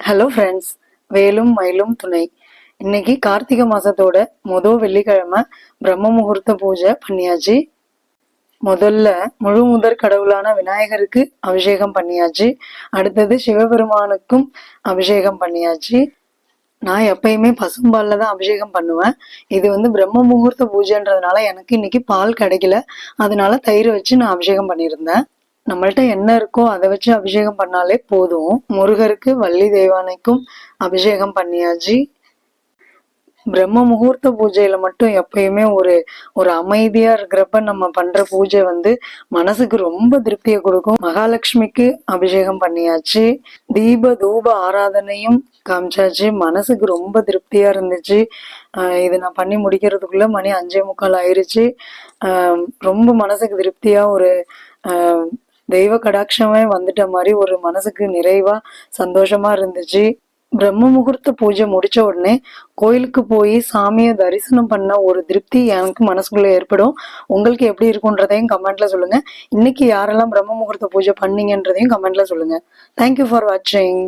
Hello friends வேலும் மயிலும் துணை. இன்னைக்கு கார்த்திகை மாசத்தோட மொதல் வெள்ளிக்கிழமை பிரம்ம முகூர்த்த பூஜை பண்ணியாச்சு. முதல்ல முழு முதற் கடவுளான விநாயகருக்கு அபிஷேகம் பண்ணியாச்சு. அடுத்தது சிவபெருமானுக்கும் அபிஷேகம் பண்ணியாச்சு. நான் எப்பயுமே பசும்பாலில் தான் அபிஷேகம் பண்ணுவேன். இது வந்து பிரம்ம முகூர்த்த பூஜைன்றதுனால எனக்கு இன்னைக்கு பால் கிடைக்கல. அதனால தயிர் வச்சு நான் அபிஷேகம் பண்ணியிருந்தேன். நம்மள்ட்ட என்ன இருக்கோ அதை வச்சு அபிஷேகம் பண்ணாலே போதும். முருகருக்கு வள்ளி தெய்வானைக்கும் அபிஷேகம் பண்ணியாச்சு. பிரம்ம முகூர்த்த பூஜையில மட்டும் எப்பயுமே ஒரு ஒரு அமைதியா இருக்கிறப்ப நம்ம பண்ற பூஜை வந்து மனசுக்கு ரொம்ப திருப்தியை கொடுக்கும். மகாலட்சுமிக்கு அபிஷேகம் பண்ணியாச்சு. தீப தூப ஆராதனையும் காமிச்சாச்சு. மனசுக்கு ரொம்ப திருப்தியா இருந்துச்சு. இது நான் பண்ணி முடிக்கிறதுக்குள்ள மணி அஞ்சே முக்கால் ஆயிருச்சு. ரொம்ப மனசுக்கு திருப்தியா ஒரு தெய்வ கடாட்சமே வந்துட்ட மாதிரி ஒரு மனசுக்கு நிறைவா சந்தோஷமா இருந்துச்சு. பிரம்ம முகூர்த்த பூஜை முடிச்ச உடனே கோயிலுக்கு போய் சாமியை தரிசனம் பண்ண ஒரு திருப்தி எனக்கு மனசுக்குள்ள ஏற்படும். உங்களுக்கு எப்படி இருக்குன்றதையும் கமெண்ட்ல சொல்லுங்க. இன்னைக்கு யாரெல்லாம் பிரம்ம முகூர்த்த பூஜை பண்ணீங்கன்றதையும் கமெண்ட்ல சொல்லுங்க. தேங்க்யூ ஃபார் வாட்சிங்